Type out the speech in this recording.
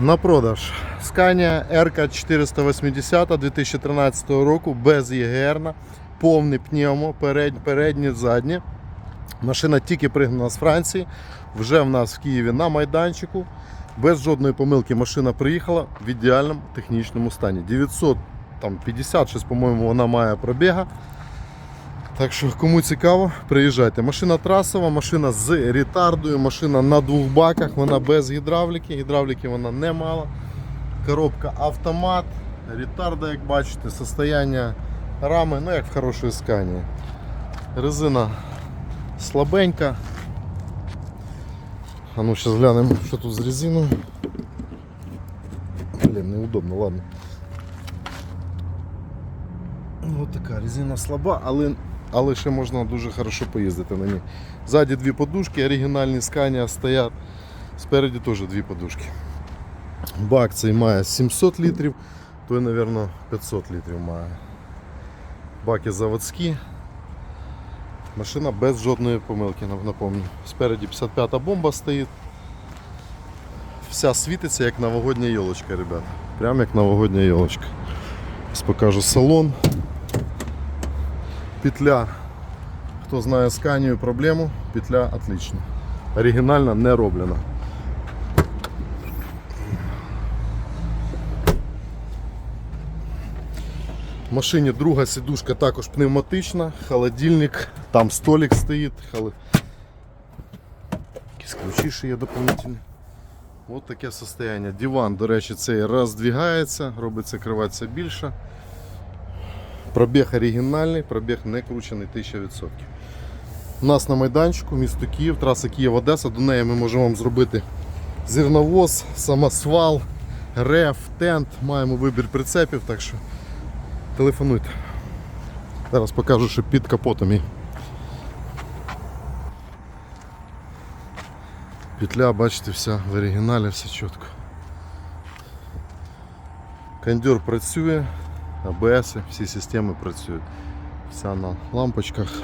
На продаж Scania RK 480 2013 року без ЄГР, повний пневмо, перед, переднє, заднє. Машина тільки пригнана з Франції, вже в нас в Києві на майданчику. Без жодної помилки машина приїхала в ідеальному технічному стані. 950, по-моєму, вона має пробіга. Так що, кому цікаво, приїжджайте. Машина трасова, машина з ретардою, машина на двох баках, вона без гідравліки. Гідравліки вона не мала. Коробка автомат, ретарда, як бачите, состояння рами, ну як в хорошої скані. Резина слабенька. А ну зараз глянемо, що тут з резиною. Блін, неудобно, ладно. Ну, Ось така резина слаба, але, але ще можна дуже хорошо поїздити на ній. Ззаді дві подушки, оригінальні Scania стоять. Спереді теж дві подушки. Бак цей має 700 літрів, той, мабуть, 500 літрів має. Баки заводські. Машина без жодної помилки, напомню. Спереді 55-та бомба стоїть. Вся світиться як новогодня йолочка, ребят. Прям як новогодня. Зараз покажу салон. Петля. Хто знає сканію проблему, петля отлична. Оригінальна не роблена. В машині друга сідушка також пневматична, холодильник, там столик стоїть, холод... якісь ключі ще є дополнительні. Ось таке состояние. Диван, до речі, цей роздвигається, робиться криватися більше. Пробіг оригінальний, пробіг не кручений 1000%. У нас на майданчику місто Київ, траса Київ-Одеса. До неї ми можемо вам зробити зерновоз, самосвал, реф, тент. Маємо вибір прицепів, так що телефонуйте. Зараз покажу, що під капотом є. Петля, бачите, вся в оригіналі, все чітко. Кондьор працює, АБС, всі системи працюють. Вся на лампочках.